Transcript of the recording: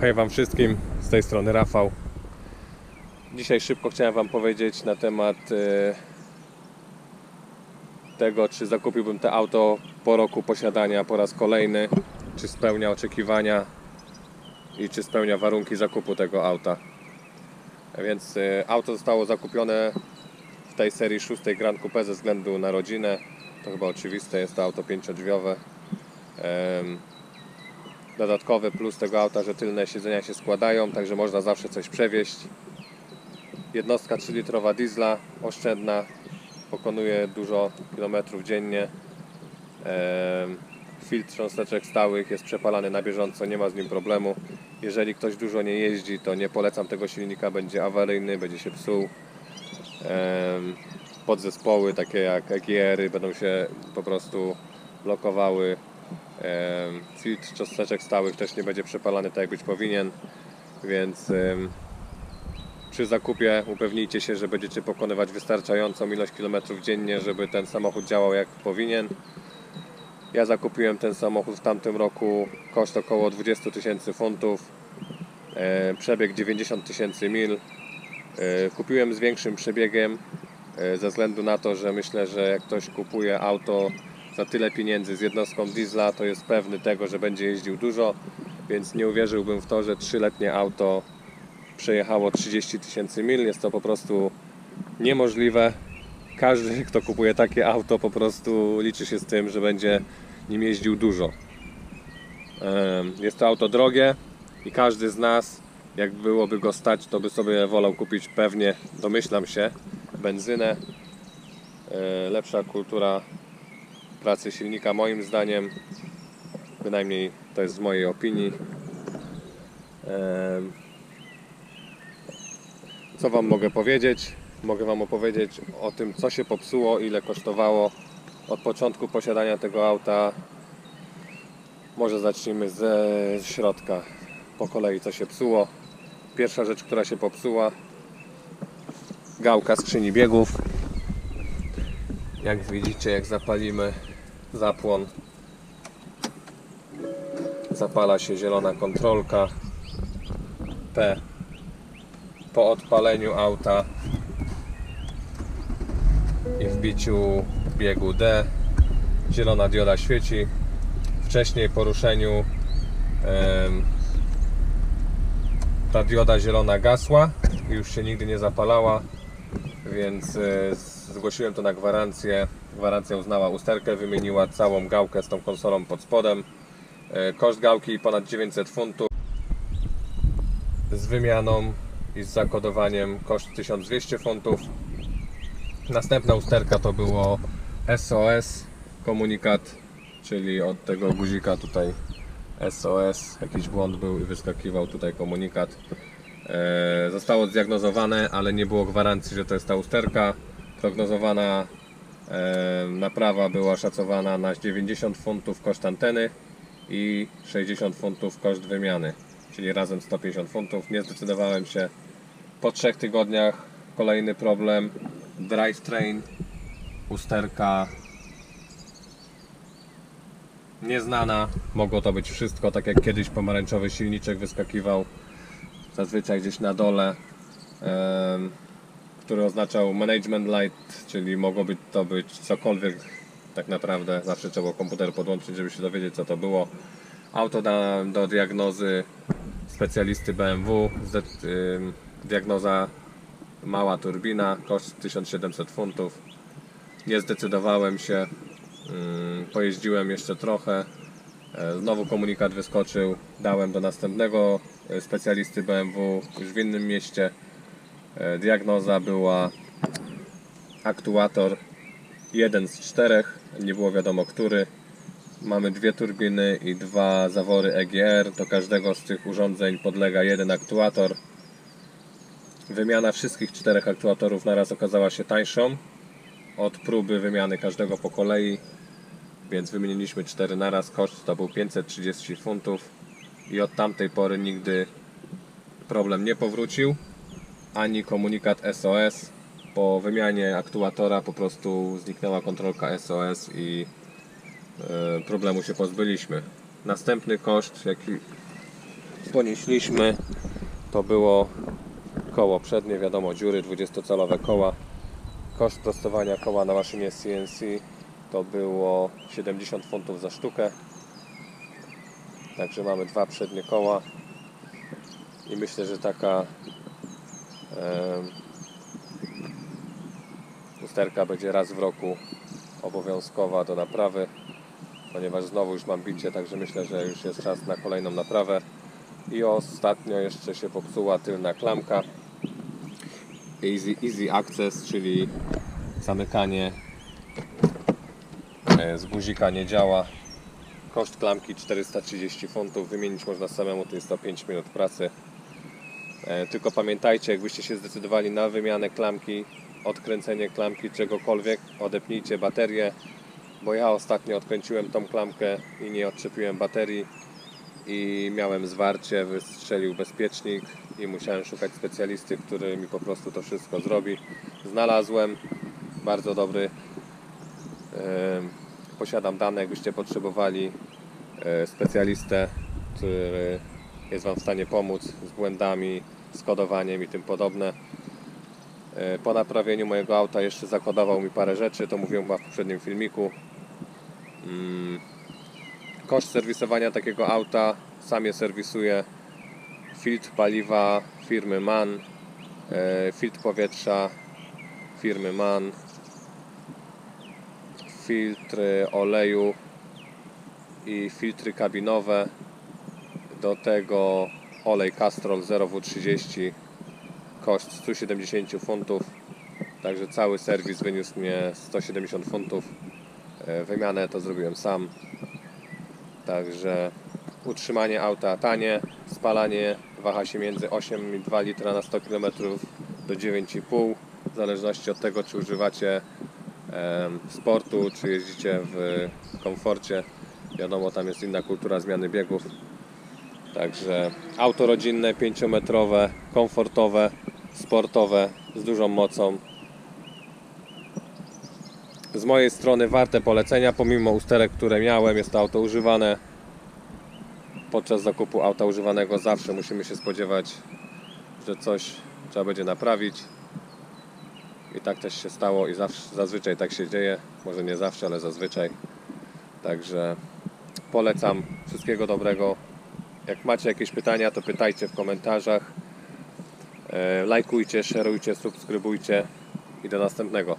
Hej Wam wszystkim, z tej strony Rafał. Dzisiaj szybko chciałem Wam powiedzieć na temat e, tego, czy zakupiłbym to auto po roku posiadania po raz kolejny, czy spełnia oczekiwania i czy spełnia warunki zakupu tego auta. Więc e, auto zostało zakupione w tej serii szóstej Grand Coupe ze względu na rodzinę. To chyba oczywiste, jest to auto pięciodrzwiowe. Dodatkowy plus tego auta, że tylne siedzenia się składają, także można zawsze coś przewieźć. Jednostka 3-litrowa diesla, oszczędna, pokonuje dużo kilometrów dziennie. Filtr cząsteczek stałych jest przepalany na bieżąco, nie ma z nim problemu. Jeżeli ktoś dużo nie jeździ, to nie polecam tego silnika, będzie awaryjny, będzie się psuł. Podzespoły takie jak EGR-y będą się po prostu blokowały. Filtr cząsteczek stałych też nie będzie przepalany tak jak być powinien, więc przy zakupie upewnijcie się, że będziecie pokonywać wystarczającą ilość kilometrów dziennie, żeby ten samochód działał jak powinien. Ja zakupiłem ten samochód w tamtym roku, koszt około 20 tysięcy funtów, przebieg 90 tysięcy mil. E, Kupiłem z większym przebiegiem e, ze względu na to, że myślę, że jak ktoś kupuje auto za tyle pieniędzy z jednostką diesla, to jest pewny tego, że będzie jeździł dużo, więc nie uwierzyłbym w to, że trzyletnie auto przejechało 30 tysięcy mil. Jest to po prostu niemożliwe. Każdy, kto kupuje takie auto, po prostu liczy się z tym, że będzie nim jeździł dużo. Jest to auto drogie i każdy z nas, jak byłoby go stać, to by sobie wolał kupić pewnie, domyślam się, benzynę. E, Lepsza kultura pracy silnika moim zdaniem. Bynajmniej to jest z mojej opinii. Co wam mogę powiedzieć? Mogę wam opowiedzieć o tym co się popsuło ile kosztowało. Od początku posiadania tego auta może zacznijmy ze środka. Po kolei co się psuło. Pierwsza rzecz która się popsuła. Gałka skrzyni biegów. Jak widzicie, jak zapalimy zapłon, zapala się zielona kontrolka. P. Po odpaleniu auta i wbiciu biegu D, zielona dioda świeci. Wcześniej po ruszeniu ta dioda zielona gasła i już się nigdy nie zapalała więc e, zgłosiłem to na gwarancję. Gwarancja uznała usterkę, wymieniła całą gałkę z tą konsolą pod spodem. E, Koszt gałki ponad 900 funtów. Z wymianą i z zakodowaniem koszt 1200 funtów. Następna usterka to było SOS komunikat, czyli od tego guzika tutaj SOS, jakiś błąd był i wyskakiwał tutaj komunikat. E, Zostało zdiagnozowane, ale nie było gwarancji, że to jest ta usterka. Prognozowana naprawa była szacowana na 90 funtów koszt anteny i 60 funtów koszt wymiany, czyli razem 150 funtów. Nie zdecydowałem się. Po trzech tygodniach kolejny problem. Drivetrain, usterka nieznana. Mogło to być wszystko, tak jak kiedyś pomarańczowy silniczek wyskakiwał zazwyczaj gdzieś na dole, em, który oznaczał management light, czyli mogło być to być cokolwiek tak naprawdę. Zawsze trzeba było komputer podłączyć, żeby się dowiedzieć co to było. Auto dałem do diagnozy specjalisty BMW. Diagnoza mała turbina, koszt 1700 funtów. Nie zdecydowałem się. Pojeździłem jeszcze trochę. E, Znowu komunikat wyskoczył. Dałem do następnego e, specjalisty BMW już w innym mieście. E, Diagnoza była aktuator jeden z czterech, nie było wiadomo który. Mamy dwie turbiny i dwa zawory EGR. Do każdego z tych urządzeń podlega jeden aktuator. Wymiana wszystkich czterech aktuatorów naraz okazała się tańszą od próby wymiany każdego po kolei więc wymieniliśmy 4 naraz. Koszt to był 530 funtów i od tamtej pory nigdy problem nie powrócił, ani komunikat SOS. Po wymianie aktuatora po prostu zniknęła kontrolka SOS i e, problemu się pozbyliśmy. Następny koszt, jaki ponieśliśmy to było koło przednie, wiadomo dziury, 20-calowe koła. Koszt prostowania koła na maszynie CNC to było 70 funtów za sztukę. Także mamy dwa przednie koła i myślę, że taka usterka będzie raz w roku obowiązkowa do naprawy, ponieważ znowu już mam bicie, także myślę, że już jest czas na kolejną naprawę. I ostatnio jeszcze się popsuła tylna klamka Easy, easy Access, czyli zamykanie e, z guzika nie działa. Koszt klamki 430 funtów. Wymienić można samemu, to jest to 5 minut pracy. E, Tylko pamiętajcie, jakbyście się zdecydowali na wymianę klamki, odkręcenie klamki czegokolwiek, odepnijcie baterię, bo ja ostatnio odkręciłem tą klamkę i nie odczepiłem baterii i miałem zwarcie, wystrzelił bezpiecznik i musiałem szukać specjalisty, który mi po prostu to wszystko zrobi. Znalazłem bardzo dobry. em, Posiadam dane, jakbyście potrzebowali e, specjalistę, który jest Wam w stanie pomóc z błędami, z kodowaniem i tym podobne. E, Po naprawieniu mojego auta jeszcze zakodował mi parę rzeczy, to mówiłem Wam w poprzednim filmiku. Mm, Koszt serwisowania takiego auta sam je serwisuję. Filtr paliwa firmy MAN, e, filtr powietrza firmy MAN, filtry oleju i filtry kabinowe. Do tego olej Castrol 0W30 koszt 170 funtów. Także cały serwis wyniósł mnie 170 funtów. E, Wymianę to zrobiłem sam. Także utrzymanie auta tanie, spalanie waha się między 8,2 litra na 100 km do 9,5 w zależności od tego czy używacie sportu, czy jeździcie w komforcie. Wiadomo, tam jest inna kultura zmiany biegów. Także auto rodzinne, 5-metrowe, komfortowe, sportowe, z dużą mocą. Z mojej strony warte polecenia, pomimo usterek, które miałem, jest to auto używane. Podczas zakupu auta używanego zawsze musimy się spodziewać, że coś trzeba będzie naprawić. I tak też się stało i zawsze, zazwyczaj tak się dzieje. Może nie zawsze, ale zazwyczaj. Także polecam. Wszystkiego dobrego. Jak macie jakieś pytania, to pytajcie w komentarzach. E, Lajkujcie, szerujcie, subskrybujcie i do następnego.